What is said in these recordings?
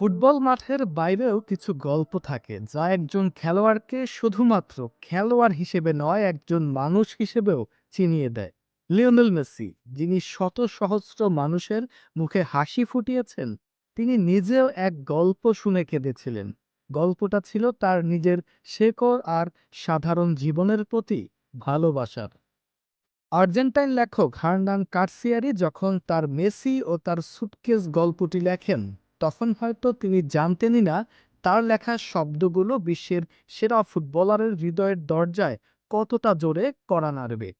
Football মাঠের বাইরেও কিছু গল্প থাকে যা একজন খেলোয়াড়কে শুধুমাত্র খেলোয়াড় হিসেবে নয়, একজন মানুষ হিসেবেও চিনিয়ে দেয়। লিওনেল মেসি, যিনি শত সহস্র মানুষের মুখে হাসি ফুটিয়েছেন, তিনি নিজেও এক গল্প শুনে কেঁদেছিলেন। গল্পটা ছিল তার নিজের শেকড় আর সাধারণ জীবনের প্রতি ভালোবাসার। আর্জেন্টাইন লেখক হার্নান কার্সিয়ারি যখন তার মেসি ও তার সুটকেস গল্পটি লেখেন তখন হয়তো তিনি জানতেনই না তার লেখা শব্দগুলো বিশ্বের সেরা ফুটবলারের হৃদয়ের দরজায় কতটা জোরে কড়া নাড়বে।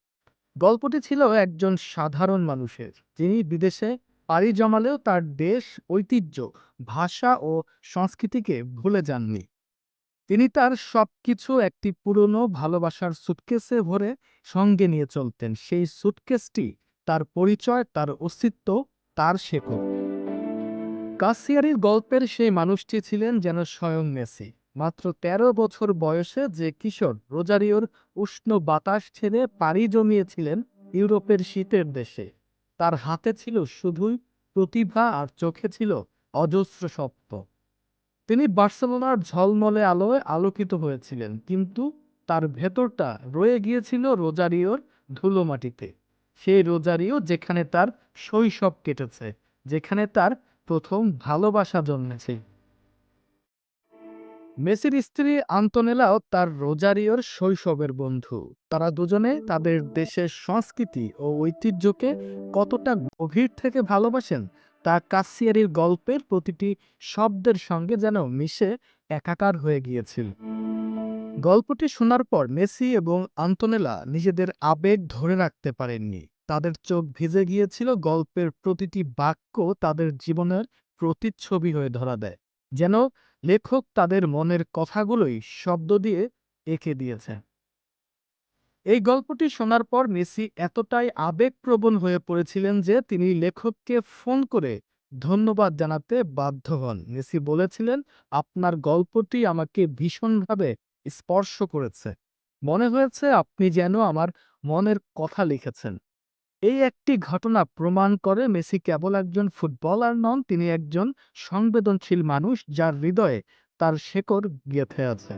গল্পটি ছিল একজন সাধারণ মানুষের। যিনি বিদেশে পাড়ি জমালেও তার দেশ, ঐতিহ্য, ভাষা ও সংস্কৃতিকে ভুলে যাননি। তিনি তার সবকিছু একটি পুরনো ভালোবাসার সুটকেসে ভরে সঙ্গে নিয়ে চলতেন। সেই সুটকেসটি তার পরিচয়, তার অস্তিত্ব, তার শেকড়। কাসিয়ারির গল্পের সেই মানুষটি ছিলেন যেন স্বয়ং মেসি। মাত্র ১৩ বছর বয়সে যে কিশোর রোজারিওর উষ্ণ বাতাস ছেড়ে পাড়ি জমিয়েছিলেন ইউরোপের শীতের দেশে। তার হাতে ছিল শুধুই প্রতিভা আর চোখে ছিল অজস্র স্বপ্ন। তিনি বার্সেলোনার ঝলমলে আলোয় আলোকিত হয়েছিলেন, কিন্তু তার ভেতরটা রয়ে গিয়েছিল রোজারিওর ধুলো মাটিতে সেই রোজারিও যেখানে তার শৈশব কেটেছে, যেখানে তার প্রথম ভালোবাসা জন্মেছে মেসির স্ত্রী আন্তনেলাও তার রোজারিওর শৈশবের বন্ধু। তারা দুজনে তাদের দেশের সংস্কৃতি ও ঐতিহ্যকে কতটা গভীর থেকে ভালোবাসেন, তা কাসিয়ারির গল্পের প্রতিটি শব্দের সঙ্গে যেন মিশে একাকার হয়ে গিয়েছিল। গল্পটি শোনার পর মেসি এবং আন্তনেলা নিজেদের আবেগ ধরে রাখতে পারেননি। তাদের চোখ ভিজে গিয়েছিল, গল্পের প্রতিটি বাক্য তাদের জীবনের প্রতিচ্ছবি হয়ে ধরা দেয়। যেন লেখক তাদের মনের কথাগুলোই শব্দ দিয়ে এঁকে দিয়েছে এই গল্পটি শোনার পর মেসি এতটাই আবেগপ্রবণ হয়ে পড়েছিলেন যে তিনি লেখককে ফোন করে ধন্যবাদ জানাতে বাধ্য হন। মেসি বলেছিলেন, আপনার গল্পটি আমাকে ভীষণভাবে স্পর্শ করেছে। মনে হয়েছে আপনি যেন আমার মনের কথা লিখেছেন। এই একটি ঘটনা প্রমাণ করে মেসি কেবল একজন ফুটবলার নন, তিনি একজন সংবেদনশীল মানুষ যার হৃদয়ে তার শেকড় গেঁথে আছে।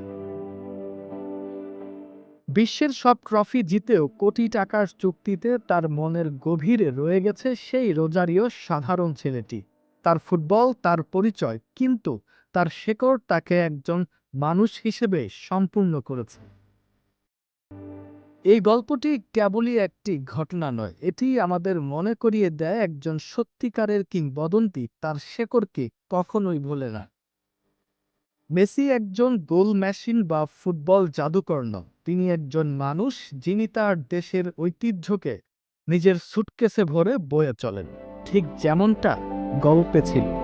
বিশ্বের সব ট্রফি জিতেও কোটি টাকার চুক্তিতে তার মনের গভীরে রয়ে গেছে সেই রোজারিও সাধারণ ছেলেটি। তার ফুটবল, তার পরিচয়, কিন্তু তার শেকড় তাকে একজন মানুষ হিসেবে সম্পূর্ণ করেছে। এই গল্পটি কেবলই একটি ঘটনা নয়, এটি আমাদের মনে করিয়ে দেয় একজন সত্যিকারের কিংবদন্তি, তার শেকড়কে কখনোই ভোলে না। মেসি একজন গোল মেশিন বা ফুটবল জাদুকর তিনি একজন মানুষ যিনি তার দেশের ঐতিহ্যকে নিজের সুটকেসে ভরে বয়ে চলেন। ঠিক যেমনটা গল্পে ছিল।